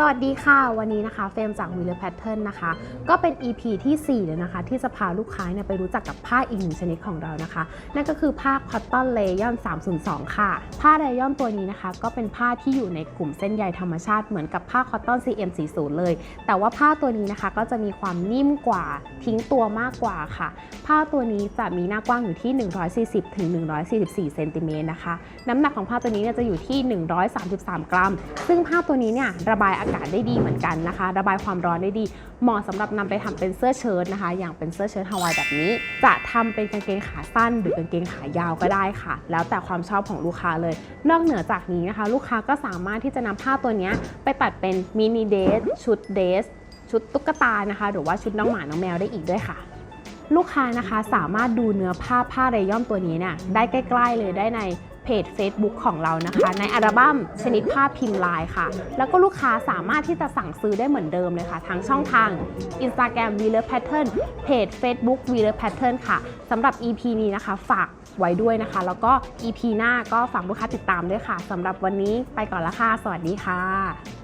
สวัสดีค่ะ วันนี้นะคะเฟรมจาก w i l l e r Pattern นนะคะ ก็เป็น EP ที่ 4 เลยนะคะ ที่จะพาลูกค้าเนี่ยไปรู้จักกับผ้าอีกหนึ่งชนิดของเรานะคะ นั่นก็คือผ้า Cotton Rayon 302 ค่ะ ผ้า Rayon ตัวนี้นะคะ ก็เป็นผ้าที่อยู่ในกลุ่มเส้นใยธรรมชาติเหมือนกับผ้า Cotton CM40 เลย แต่ว่าผ้าตัวนี้นะคะก็จะมีความนิ่มกว่าทิ้งตัวมากกว่าค่ะ ผ้าตัวนี้จะมีหน้ากว้างอยู่ที่ 140ถึง144เซนติเมตรนะคะน้ำหนักของผ้าตัวนี้เนี่ยจะอยู่ที่ 133 กรัม ซึ่งผ้าตัวนี้เนี่ยระบายอากาศได้ดีเหมือนกันนะคะ ระบายความร้อนได้ดี เหมาะสำหรับนำไปทำเป็นเสื้อเชิ้ตนะคะ อย่างเป็นเสื้อเชิ้ตฮาวายแบบนี้ จะทำเป็นกางเกงขาสั้น หรือกางเกงขายาวก็ได้ค่ะ แล้วแต่ความชอบของลูกค้าเลย นอกเหนือจากนี้นะคะ ลูกค้าก็สามารถที่จะนำผ้าตัวนี้ไปตัดเป็นมินิเดรสชุดเดรสชุดตุ๊กตานะคะ หรือว่าชุดน้องหมาน้องแมวได้อีกด้วยค่ะลูกค้านะคะสามารถดูเนื้อผ้าผ้าเรย่อมตัวนี้เนี่ยได้ใกล้ ๆ เลยได้ใน เพจ Facebook ของเรานะคะ ในอัลบั้มชนิดภาพพิมพ์ลายค่ะ แล้วก็ลูกค้าสามารถที่จะสั่งซื้อได้เหมือนเดิมเลยค่ะทางช่องทาง Instagram v e l e r Pattern เพจ Facebook v e l e r Pattern ค่ะสำหรับ EP นี้นะคะ ฝากไว้ด้วยนะคะ แล้วก็ EP หน้าก็ฝากลูกค้าติดตามด้วยค่ะสำหรับวันนี้ไปก่อนละค่ะ สวัสดีค่ะ